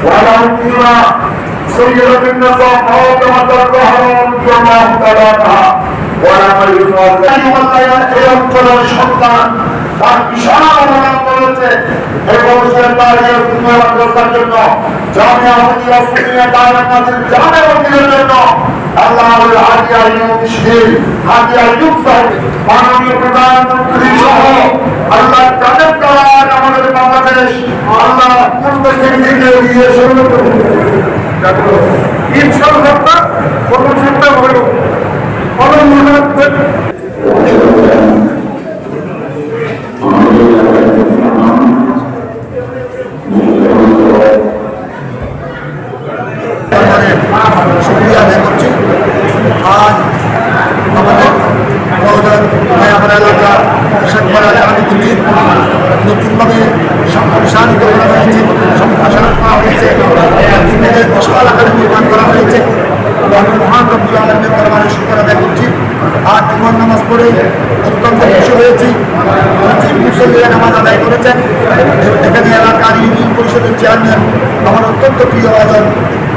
تعالى وعلى أمنا سيدة النساء فاطمة الزهراء رضي الله تعالى عنها وعلى مجنون এই অঞ্চলের সন্তান তার বিশাল অবদান করেছে এবং সে তার এই দুনিয়া মাদ্রাসার জন্য জামিয়া হদিয়া সুনিয়া দায়রা নাজির জামিয়া হদিয়ার জন্য আল্লাহ হাজি আইয়ুব মিশকিল হাজি আইয়ুব সাহেব মাননীয় প্রধানমন্ত্রী সহ আল্লাহ কোন মনে শুক্রিয়া আদায় করছি আজ আমাদের নতুনভাবে সম্প্রসারিত করা হয়েছে সম্প্রসারণ করা হয়েছে তিনদিনের দশটা এলাকার নির্মাণ করা হয়েছে আমি মহান রব্বুল আলমের দরবারে শুক্র আদায় করছি আর তোমার নামাজ পড়ে অত্যন্ত খুশি হয়েছি। মুসল্লিরা নামাজ আদায় করেছেন। এখানে এলাকার ইউনিয়ন পরিষদের চেয়ারম্যান আমার অত্যন্ত প্রিয় আয়োজন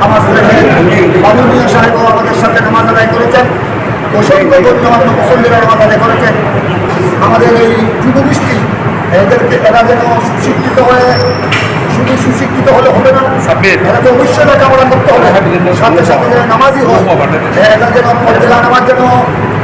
আমার ছেলে বাবুমিয়া সাহেব আমাদের সাথে নামাজ আদায় করেছেন। অসংখ্য গণ্যমান্য মুসল্লিরা নামাজ আদায় করেছেন। আমাদের এই যুবগোষ্ঠী এদেরকে এরা যেন সুশিক্ষিত হয়ে শুধু সুশিক্ষিত হলে হবে না এরা তো অবশ্যই লেখাপড়া করতে হবে। সাথে সাথে যেন নামাজই হয় এরা যেন নামাজ যেন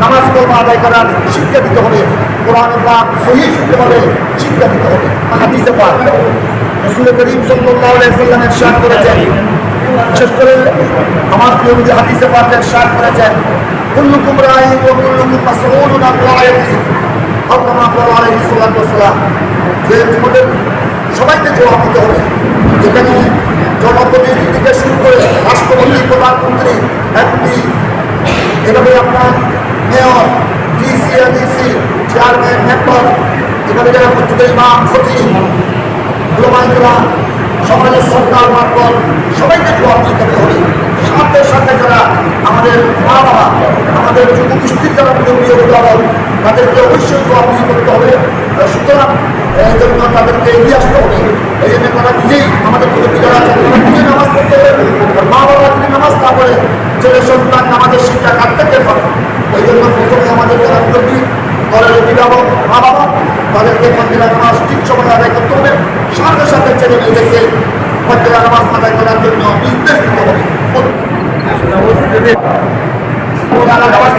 নামাজ কর্ম আদায় করার শিক্ষা দিতে হবে। কোরআন পাক সহি শুদ্ধভাবে শিক্ষা দিতে হবে। হাদিসে পাক। রসুল করিম আলাইহি সাল্লামের করেছেন। বিশেষ করে আমার প্রিয় হাদিসে পাকের শান করেছেন। কুল্লুকুম রাই ও কুল্লুকুম মাসউলুন সবাইকে জবাব দিতে হবে। যেখানে জনপ্রতিনিধি থেকে শুরু করে রাষ্ট্রপতি, প্রধানমন্ত্রী, এমপি, এভাবে আপনার mayor DC ADC chairman, member এভাবে যারা মসজিদে ইমাম খতিব ওলামাইকরা সমাজের সরকার মারফত সবাইকে জবাব দিতে হবে। সাথে সাথে যারা আমাদের মা বাবা, আমাদের যুবগোষ্ঠীর যারা মুরব্বী অভিভাবক তাদেরকে অবশ্যই জবাব করতে হবে। সুতরাং, এই জন্য তাদেরকে এগিয়ে আসতে হবে। এই জন্য তারা নিজেই আমাদের মুরব্বী যারা আছেন তারা নিজেই নামাজ পড়তে হবে। মা বাবা যদি নামাজ না পড়ে, ছেলে সন্তান নামাজের শিক্ষা কার থেকে ওই জন্য প্রথমে আমাদের যারা মুরব্বী দলের অভিভাবক মা বাবা তাদেরকে মন্দিরা নামাজ ঠিক সময় আদায় করতে হবে সাথে সাথে ছেলে মেয়েদেরকে মন্দিরা নামাজ আদায় করার জন্য নির্দেশ দিতে হবে নামাজ